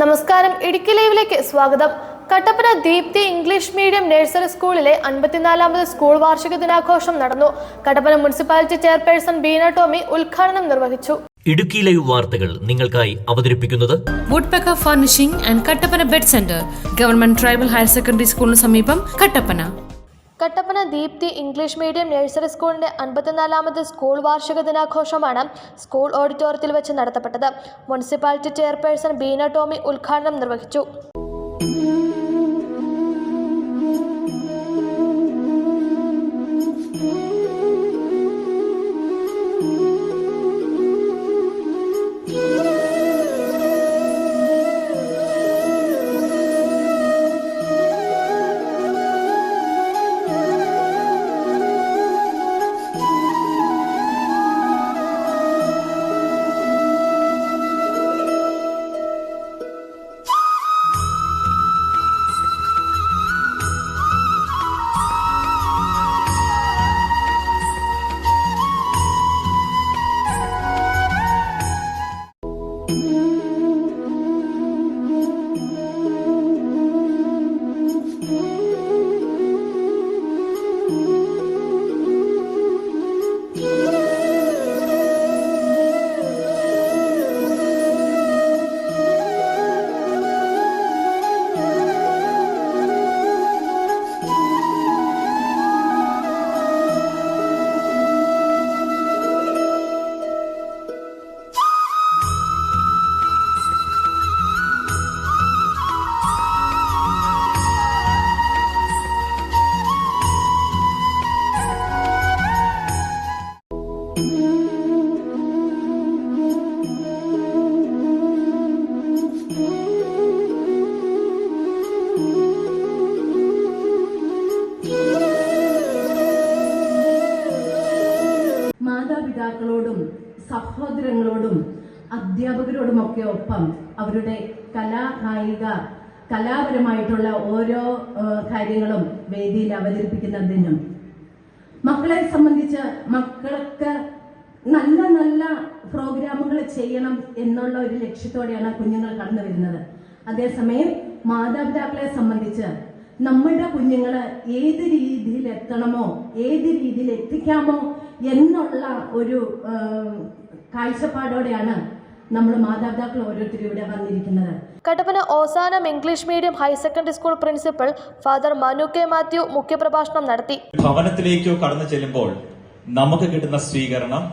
നമസ്കാരം. ഇടുക്കി ലൈവിലേക്ക് സ്വാഗതം. Kattappana Deepthi English medium nursery സ്കൂളിലെ അൻപത്തിനാലാമത് സ്കൂൾ വാർഷിക ദിനാഘോഷം നടന്നു. കട്ടപ്പന മുനിസിപ്പാലിറ്റി ചെയർപേഴ്സൺ ബീന ടോമി ഉദ്ഘാടനം നിർവഹിച്ചു. ഇടുക്കി ലൈവ് വാർത്തകൾ നിങ്ങൾക്കായി അവതരിപ്പിക്കുന്നത് Woodpecker furnishing and Kattappana bed centre government tribal higher secondary സ്കൂളിന് സമീപം Kattappana. Kattappana Deepthi English medium nursery സ്കൂളിന്റെ അൻപത്തിനാലാമത് സ്കൂൾ വാർഷിക ദിനാഘോഷമാണ് സ്കൂൾ ഓഡിറ്റോറിയത്തിൽ വെച്ച് നടത്തപ്പെട്ടത്. മുനിസിപ്പാലിറ്റി ചെയർപേഴ്സൺ ബീന ടോമി ഉദ്ഘാടനം നിർവഹിച്ചു. മാതാപിതാക്കളോടും സഹോദരങ്ങളോടും അധ്യാപകരോടുമൊക്കെ ഒപ്പം അവരുടെ കലാ കായിക കലാപരമായിട്ടുള്ള ഓരോ കാര്യങ്ങളും വേദിയിൽ അവതരിപ്പിക്കുന്നതിനും. മക്കളെ സംബന്ധിച്ച് മക്കൾക്ക് നല്ല നല്ല പ്രോഗ്രാമുകൾ ചെയ്യണം എന്നുള്ള ഒരു ലക്ഷ്യത്തോടെയാണ് കുഞ്ഞുങ്ങൾ കടന്നു വരുന്നത് അതേസമയം മാതാപിതാക്കളെ സംബന്ധിച്ച് നമ്മുടെ കുഞ്ഞുങ്ങൾ ഏത് രീതിയിൽ എത്തണമോ ഏത് രീതിയിൽ എത്തിക്കാമോ എന്നുള്ള ഒരു കാഴ്ചപ്പാടോടെയാണ് നമ്മൾ മാതാപിതാക്കൾ ഓരോരുത്തരും ഇവിടെ വന്നിരിക്കുന്നത്. Kattappana Ozanam English medium higher secondary school principal father Manu K Mathew മുഖ്യപ്രഭാഷണം നടത്തി. ഭവനത്തിലേക്കോ കടന്നു ചെല്ലുമ്പോൾ നമുക്ക് കിട്ടുന്ന സ്വീകരണം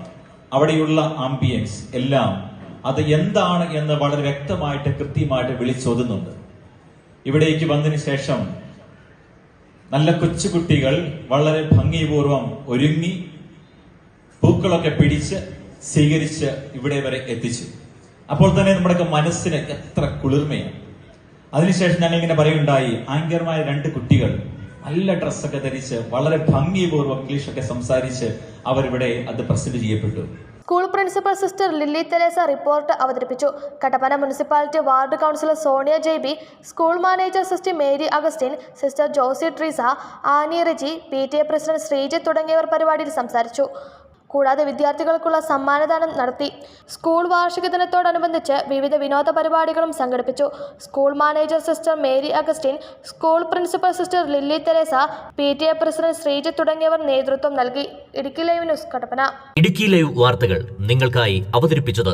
അവിടെയുള്ള ആംബിയൻസ് എല്ലാം അത് എന്താണ് എന്ന് വളരെ വ്യക്തമായിട്ട് കൃത്യമായിട്ട് വിളിച്ചോതുന്നുണ്ട്. ഇവിടേക്ക് വന്നതിന് ശേഷം നല്ല കൊച്ചുകുട്ടികൾ വളരെ ഭംഗിപൂർവം ഒരുങ്ങി പൂക്കളൊക്കെ പിടിച്ച് സ്വീകരിച്ച് ഇവിടെ വരെ എത്തിച്ചു. അപ്പോൾ തന്നെ നമ്മുടെ മനസ്സിന് എത്ര കുളിർമയാണ്. അതിനുശേഷം ഞാൻ ഇങ്ങനെ പറയുണ്ടായി ആങ്കർമായ രണ്ട് കുട്ടികൾ നല്ല ഡ്രസ്സൊക്കെ ധരിച്ച് വളരെ ഭംഗിപൂർവം ഇംഗ്ലീഷൊക്കെ സംസാരിച്ച് അവരിവിടെ അത് പ്രസന്റ് ചെയ്യപ്പെട്ടു school principal sister Lilly Theresa report അവതരിപ്പിച്ചു. Kattappana municipality ward councillor Sonia Jaiby school manager sister Mary Augustine sister Josy Treesa Annie Reji P T A president Sreeji തുടങ്ങിയവർ പരിപാടിയിൽ സംസാരിച്ചു. കൂടാതെ വിദ്യാർത്ഥികൾക്കുള്ള സമ്മാനദാനം നടത്തി. സ്കൂൾ വാർഷിക ദിനത്തോടനുബന്ധിച്ച് വിവിധ വിനോദ പരിപാടികളും സംഘടിപ്പിച്ചു. School manager sister Mary Augustine school principal sister Lilly Theresa P T A president Sreejith തുടങ്ങിയവർ നേതൃത്വം നൽകി. Idukki live news Kattappana. Idukki live വാർത്തകൾ നിങ്ങൾക്കായി അവതരിപ്പിച്ചത്